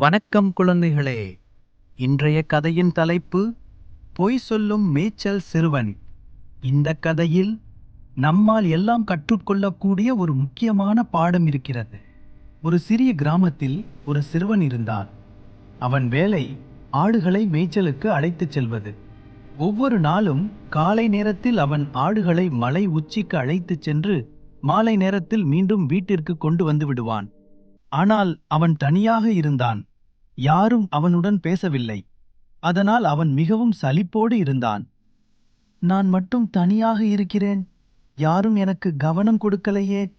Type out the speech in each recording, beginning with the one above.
வணக்கம் குழந்தைகளே. இன்றைய கதையின் தலைப்பு பொய் சொல்லும் மேய்ச்சல் சிறுவன். இந்த கதையில் நம்மால் எல்லாம் கற்றுக்கொள்ளக்கூடிய ஒரு முக்கியமான பாடம் இருக்கிறது. ஒரு சிறிய கிராமத்தில் ஒரு சிறுவன் இருந்தான். அவன் வேலை ஆடுகளை மேய்ச்சலுக்கு அழைத்துச் செல்வது. ஒவ்வொரு நாளும் காலை நேரத்தில் அவன் ஆடுகளை மலை உச்சிக்கு அழைத்துச் சென்று மாலை நேரத்தில் மீண்டும் வீட்டிற்கு கொண்டு வந்து விடுவான். ஆனால் அவன் தனியாக இருந்தான். யாரும் அவனுடன் பேசவில்லை. அதனால் அவன் மிகவும் சலிப்போடு இருந்தான். நான் மட்டும் தனியாக இருக்கிறேன். யாரும் எனக்கு கவனம் கொடுக்கலையே.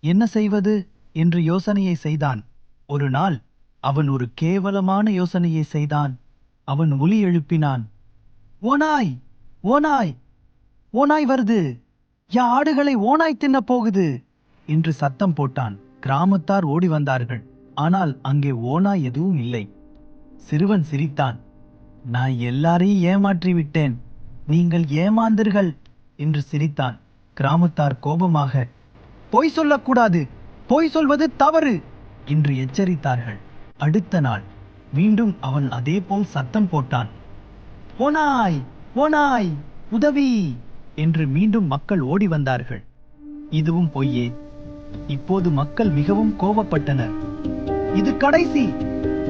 என்ன செய்வது? என்று யோசனையை செய்தான். ஒரு நாள் அவன் ஒரு கேவலமான யோசனையை செய்தான். அவன் ஒலி எழுப்பினான். ஓனாய் ஓனாய் ஓனாய் வருது! யா ஆடுகளை ஓனாய் தின்னப் போகுது! என்று சத்தம் போட்டான். கிராமத்தார் ஓடி வந்தார்கள். ஆனால் அங்கே ஓனா எதுவும் இல்லை. சிறுவன் சிரித்தான். நான் எல்லாரையும் ஏமாற்றி விட்டேன் நீங்கள் ஏமாந்தீர்கள் என்று சிரித்தான். கிராமத்தார் கோபமாக பொய் சொல்லக்கூடாது. பொய் சொல்வது தவறு என்று எச்சரித்தார்கள். அடுத்த நாள் மீண்டும் அவன் அதேபோல் சத்தம் போட்டான். ஓனாய் ஓனாய் உதவி என்று மீண்டும் மக்கள் ஓடி வந்தார்கள். இதுவும் பொய்யே. இப்போது மக்கள் மிகவும் கோபப்பட்டனர். இது கடைசி.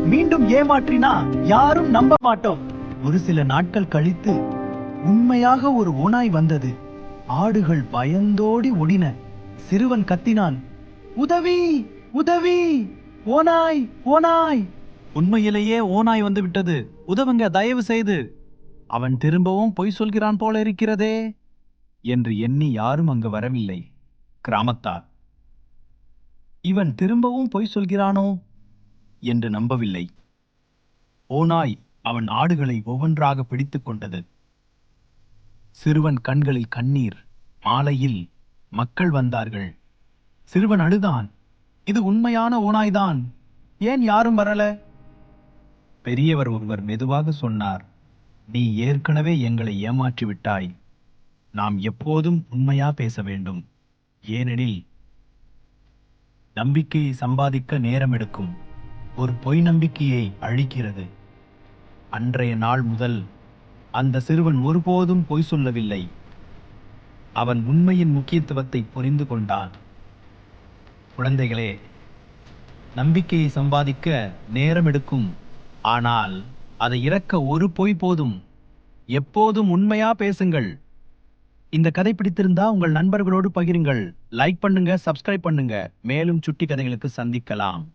மீண்டும் ஏமாற்றினா யாரும் நம்ப மாட்டோம். ஒரு சில நாட்கள் கழித்து உண்மையாக ஒரு ஓனாய் வந்தது. ஆடுகள் பயந்தோடி ஓடின. சிறுவன் கத்தினான் உதவி உதவி ஓனாய் ஓனாய் உண்மையிலேயே ஓனாய் வந்து விட்டது உதவுங்க தயவு செய்து அவன் திரும்பவும் பொய் சொல்கிறான் போல இருக்கிறதே என்று எண்ணி யாரும் அங்கு வரவில்லை. கிராமத்தார். இவன் திரும்பவும் பொய் சொல்கிறானோ? என்று நம்பவில்லை. ஓநாய் அவன் ஆடுகளை ஒவ்வொன்றாக பிடித்துக் கொண்டது. சிறுவன் கண்களில் கண்ணீர் மாலையில் மக்கள் வந்தார்கள். சிறுவன் அழுதான் இது உண்மையான ஓநாய்தான் ஏன் யாரும் வரல? பெரியவர் ஒருவர் மெதுவாக சொன்னார் நீ ஏற்கனவே எங்களை ஏமாற்றி விட்டாய் நாம் எப்போதும் உண்மையா பேச வேண்டும். ஏனெனில் நம்பிக்கையை சம்பாதிக்க நேரம் எடுக்கும் ஒரு பொய் நம்பிக்கையை அழிக்கிறது. அன்றைய நாள் முதல் அந்த சிறுவன் ஒருபோதும் பொய் சொல்லவில்லை. அவன் உண்மையின் முக்கியத்துவத்தை புரிந்து கொண்டான். குழந்தைகளே நம்பிக்கையை சம்பாதிக்க நேரம் எடுக்கும். ஆனால் அதை இறக்க ஒரு பொய் போதும். எப்போதும் உண்மையா பேசுங்கள். இந்த கதை பிடித்திருந்தா உங்கள் நண்பர்களோடு பகிருங்கள். லைக் பண்ணுங்க சப்ஸ்கிரைப் பண்ணுங்க. மேலும் சுட்டி கதைகளுக்கு சந்திக்கலாம்.